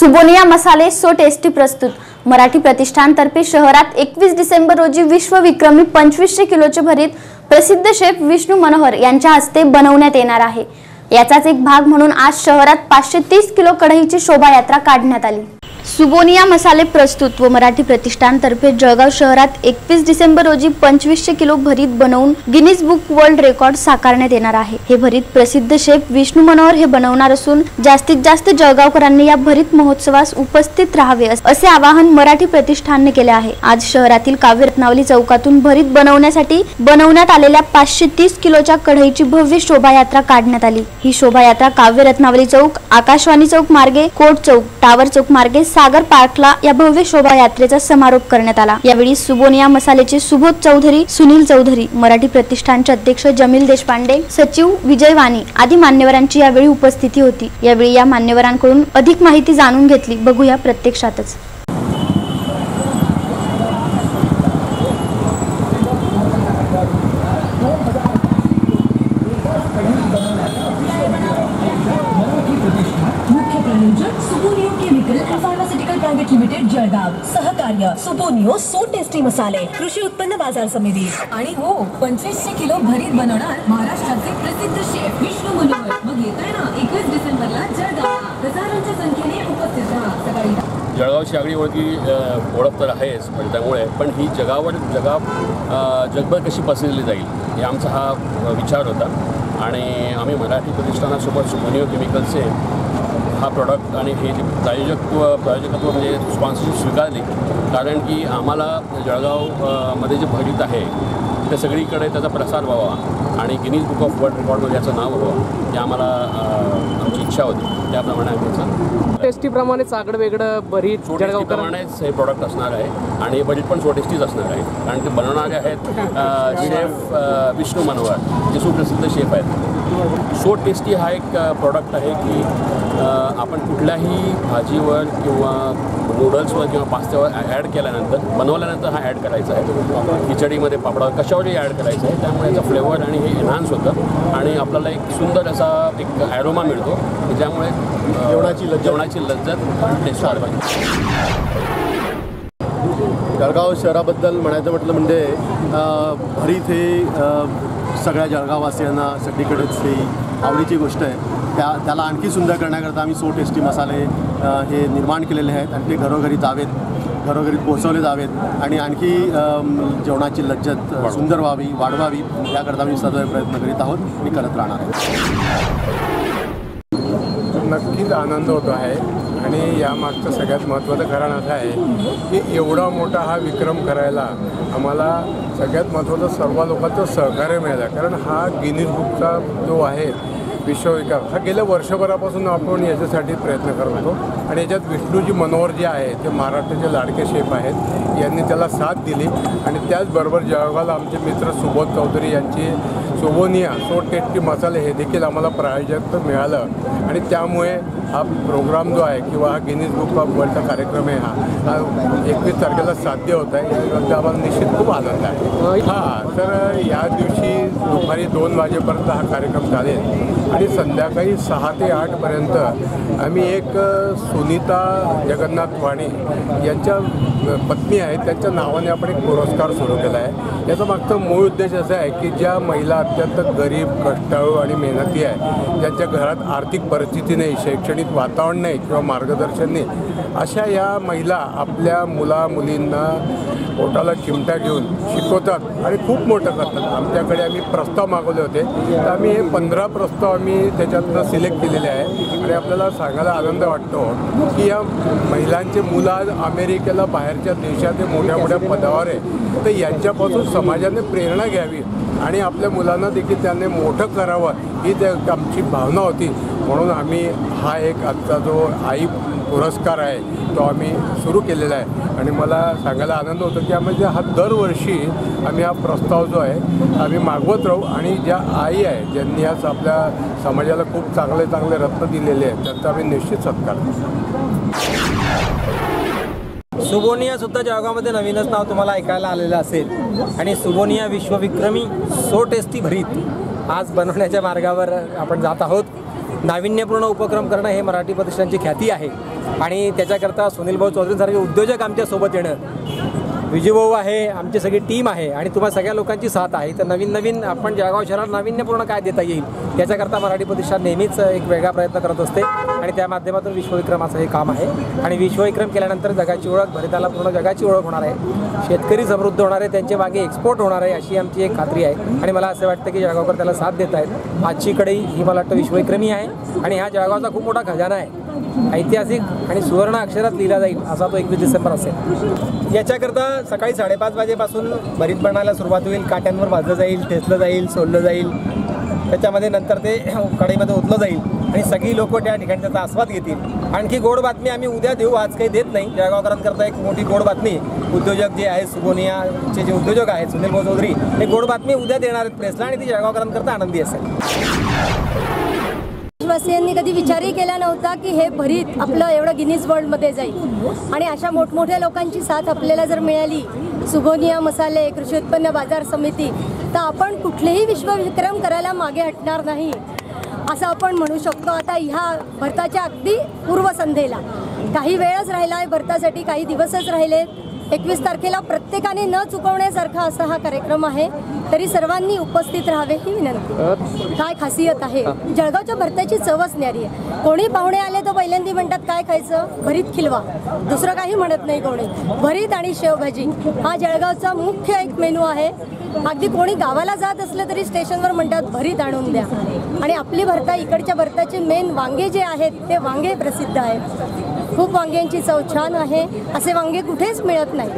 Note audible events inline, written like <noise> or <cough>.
सुबोनिया मसाले so tasty प्रस्तुत. मराठी प्रतिष्ठानतर्फे शहरात एकवीस डिसेंबर रोजी विश्वविक्रमी पंचवीसशे किलोचे भरीत प्रसिद्ध शेफ विष्णू मनोहर यांच्या हस्ते बनवण्यात येणार आहे. याचाच एक भाग म्हणून आज शहरात पाचशे तीस किलो कढईची शोभायात्रा काढण्यात आली. सुबोनिया मसाले प्रस्तुत व मराठी प्रतिष्ठानतर्फे जळगाव शहरात एकवीस डिसेंबर रोजी पंचवीसशे किलो भरीत बनवून गिनीज बुक वर्ल्ड रेकॉर्ड साकारण्यात येणार आहे. हे भरीत प्रसिद्ध शेफ विष्णू मनोहर हे बनवणार असून जास्तीत जास्त जळगावकरांनी या भरीत महोत्सवास उपस्थित राहावे असे आवाहन मराठी प्रतिष्ठानने केले आहे. आज शहरातील काव्य रत्नावली चौकातून भरीत बनवण्यासाठी बनवण्यात आलेल्या पाचशे तीस किलोच्या कढईची भव्य शोभायात्रा काढण्यात आली. ही शोभायात्रा काव्य रत्नावली चौक आकाशवाणी चौक मार्गे कोट चौक टावर चौक मार्गे सागर पार्कला या भव्य शोभायात्रेचा समारोप करण्यात आला. यावेळी सुबोनिया मसालेचे सुबोध चौधरी सुनील चौधरी मराठी प्रतिष्ठानचे अध्यक्ष जमील देशपांडे सचिव विजय वाणी आदी मान्यवरांची यावेळी उपस्थिती होती. यावेळी या मान्यवरांकडून अधिक माहिती जाणून घेतली. बघूया प्रत्यक्षातच. जळगाव. सहकार्य सुपोनियो सो टेस्टी मसाले कृषी उत्पन्न बाजार समिती. आणि हो पंचवीसशे किलो भरीत बनवणार महाराष्ट्राचे प्रसिद्ध शेफ विष्णू मनोहर मग येत आहे ना एकवीस डिसेंबरला जळगाव. हजारांच्या संख्येने उपस्थित राहा. सकाळी जळगावची आगळी ओळखी ओळख तर आहेच पण त्यामुळे. पण ही जगावर जगा जगभर कशी पसरली जाईल हे आमचा हा विचार होता. आणि आम्ही मराठी प्रतिष्ठानासोबत सुमनिओ केमिकलचे हा प्रॉडक्ट आणि हे जे प्रायोजकत्व प्रायोजकत्व म्हणजे स्पॉन्सरशिप स्वीकारली. कारण की आम्हाला जळगावमध्ये जे भरीत आहे ते सगळीकडे त्याचा प्रसार व्हावा. आणि गिनीज बुक ऑफ वर्ल्ड रेकॉर्डमध्ये याचं नाव व्हावं ही आम्हाला आमची इच्छा होती. त्याप्रमाणे आम्ही याचं टेस्टीप्रमाणे चागड वेगळं बरीच जळगावकर जळगावकरांनाच हे प्रॉडक्ट असणार आहे आणि हे बजेट पण सोटेस्टीच असणार आहे. कारण ते बनवणारे आहेत शेफ विष्णू मनोहर जे सुप्रसिद्ध शेफ आहेत. सो टेस्टी हा एक प्रॉडक्ट आहे की आपण कुठल्याही भाजीवर किंवा नूडल्सवर किंवा पास्त्यावर ॲड केल्यानंतर बनवल्यानंतर हा ॲड करायचा आहे. खिचडीमध्ये पापडावर कशावरही ॲड करायचं आहे. त्यामुळे याचा फ्लेवर आणि हे एन्हान्स होतं. आणि आपल्याला एक सुंदर असा एक ॲरोमा मिळतो की ज्यामुळे जेवणाची. जेवणाची लज्जत टेस्ट वाढवायची जळगाव शहराबद्दल म्हणायचं म्हटलं म्हणजे भरीत हे सगळ्या जळगाववासियांना सगळीकडेच ही आवडीची गोष्ट आहे. त्या त्याला आणखी सुंदर करण्याकरता आम्ही सो टेस्टी मसाले हे निर्माण केलेले आहेत. आणि ते घरोघरी जावेत. घरोघरी पोहोचवले जावेत आणि आणखी जेवणाची लज्जत सुंदर व्हावी वाढवावी याकरता आम्ही सदैव प्रयत्न करीत आहोत. आणि करत राहणार आहे. नक्कीच आनंद होतो आहे. आणि यामागचं सगळ्यात महत्त्वाचं कारण असं आहे की एवढा मोठा हा विक्रम करायला आम्हाला सगळ्यात महत्त्वाचं सर्व लोकांचं सहकार्य मिळालं. कारण हा गिनीज बुकचा जो आहे विश्वविकास हा गेल्या वर्षभरापासून आपण याच्यासाठी प्रयत्न करत होतो. आणि याच्यात विष्णूजी मनोहर जे आहे ते महाराष्ट्राचे लाडके शेफ आहेत यांनी त्याला साथ दिली. आणि त्याचबरोबर जळगावला आमचे मित्र सुबोध चौधरी यांची सोबोनिया सो टेस्टी मसाले हे देखील आम्हाला प्रायोजक मिळालं. आणि त्यामुळे हा प्रोग्राम जो आहे किंवा हा गिनीज बुक ऑफ वर्ल्डचा कार्यक्रम आहे हा हा एकवीस तारखेला साध्य होत आहे. आम्हाला निश्चित खूप आनंद आहे. हां तर या दिवशी दुपारी दोन वाजेपर्यंत हा कार्यक्रम चालेल. आणि संध्याकाळी सहा ते आठपर्यंत आम्ही एक सुनीता जगन्नाथ वाणी यांच्या पत्नी आहेत. त्यांच्या नावाने आपण एक पुरस्कार सुरू केला आहे. याचा मागचा मूळ उद्देश असा आहे की ज्या महिला अत्यंत गरीब कष्टाळू आणि मेहनती आहे. ज्यांच्या घरात आर्थिक परिस्थिती नाही शैक्षणिक वातावरण नाही किंवा मार्गदर्शन नाही अशा या महिला आपल्या मुला मुलींना पोटाला चिमटा घेऊन शिकवतात आणि खूप मोठं करतात. आमच्याकडे आम्ही प्रस्ताव मागवले होते. तर आम्ही हे पंधरा प्रस्ताव आम्ही त्याच्यातनं सिलेक्ट केलेले आहे. आणि आपल्याला सांगायला आनंद वाटतो की या महिलांचे मुलं आज अमेरिकेला बाहेरच्या देशात मोठ्या मोठ्या पदावर आहे. तर यांच्यापासून समाजाने प्रेरणा घ्यावी. आणि आपल्या मुलांना देखील त्यांनी मोठं करावं ही त्या आमची भावना होती. म्हणून आम्ही हा एक आजचा जो आई पुरस्कार आहे तो आम्ही सुरू केलेला आहे. आणि मला सांगायला आनंद होतो की आम्ही हा दरवर्षी आम्ही हा प्रस्ताव जो आहे आम्ही मागवत राहू. आणि ज्या आई आहे ज्यांनी आज आपल्या समाजाला खूप चांगले चांगले रत्न दिलेले आहेत त्यांचा आम्ही निश्चित सत्कार करू. सुबोनिया सुद्धा जळगावमध्ये नवीनच नाव तुम्हाला ऐकायला आलेलं असेल. आणि सुबोनिया विश्वविक्रमी सो टेस्टी भरीत आज बनवण्याच्या मार्गावर आपण जात आहोत. नाविन्यपूर्ण उपक्रम करणं हे मराठी प्रतिष्ठानची ख्याती आहे. आणि त्याच्याकरता सुनील भाऊ चौधरीसारखे उद्योजक आमच्यासोबत येणं विजूभाऊ आहे आमची सगळी टीम आहे आणि तुम्हाला सगळ्या लोकांची साथ आहे. तर नवीन नवीन आपण जळगाव शहराला नाविन्यपूर्ण काय देता येईल याच्याकरता मराठी प्रतिष्ठान नेहमीच एक वेगळा प्रयत्न करत असते आणि त्या माध्यमातून विश्वविक्रमाचं हे काम आहे. आणि विश्वविक्रम केल्यानंतर जगाची ओळख भरिताला पूर्ण जगाची ओळख होणार आहे. शेतकरी समृद्ध होणार आहे त्यांचे मागे एक्सपोर्ट होणार आहे अशी आमची एक खात्री आहे. आणि मला असं वाटतं की जळगावकर त्याला साथ देत आहेत. आजची कढई ही मला वाटतं विश्वविक्रमी आहे. आणि हा जळगावचा खूप मोठा खजाना आहे. ऐतिहासिक आणि सुवर्ण अक्षरात लिहिला जाईल असा तो एकवीस डिसेंबर असेल. याच्याकरता सकाळी साडेपाच वाजेपासून भरीत सुरुवात होईल काट्यांवर भाजलं जाईल ठेचलं जाईल सोडलं जाईल. त्याच्यामध्ये नंतर ते <clears throat> कढईमध्ये ओतलं जाईल आणि सगळी लोक त्या ठिकाणी त्याचा आस्वाद घेतील. आणखी गोड बातमी आम्ही उद्या देऊ आज काही देत नाही. जळगावकरांकरता एक मोठी गोड बातमी उद्योजक जे आहेत सुगोनियाचे जे उद्योजक आहेत सुनील भाऊ चौधरी हे गोड बातमी उद्या देणार आहेत प्रेसला आणि ती जळगावकरांकरता आनंदी असेल. देशवासियांनी कधी विचारही केला नव्हता की हे भरीत आपलं एवढं गिनीज वर्ल्डमध्ये जाईल. आणि अशा मोठमोठ्या लोकांची साथ आपल्याला जर मिळाली सुगोनिया मसाले कृषी उत्पन्न बाजार समिती तर आपण कुठलेही विश्वविक्रम करायला मागे हटणार नाही असं आपण म्हणू शकतो. आता ह्या भरताच्या अगदी पूर्वसंध्येला काही वेळच राहिला आहे भरतासाठी काही दिवसच राहिले. एकवीस तारखेला प्रत्येकाने न चुकवण्यासारखा असा हा कार्यक्रम आहे. तरी सर्वांनी उपस्थित राहावे ही विनंती. काय खासियत आहे? जळगावच्या भरत्याची चवच न्यारी आहे. कोणी पाहुणे आले तर पहिल्यांदा म्हणतात काय खायचं? भरीत खिलवा. दुसरं काही म्हणत नाही कोणी. भरीत आणि शेवभाजी. हा जळगावचा मुख्य एक मेनू आहे. अगदी कोणी गावाला जात असलं तरी स्टेशनवर म्हणतात भरीत आणून द्या. आणि आपली भरता इकडच्या भरताचे मेन वांगे जे आहेत ते वांगे प्रसिद्ध आहेत. खूप वांग्यांची चव छान आहे. असे वांगे कुठेच मिळत नाही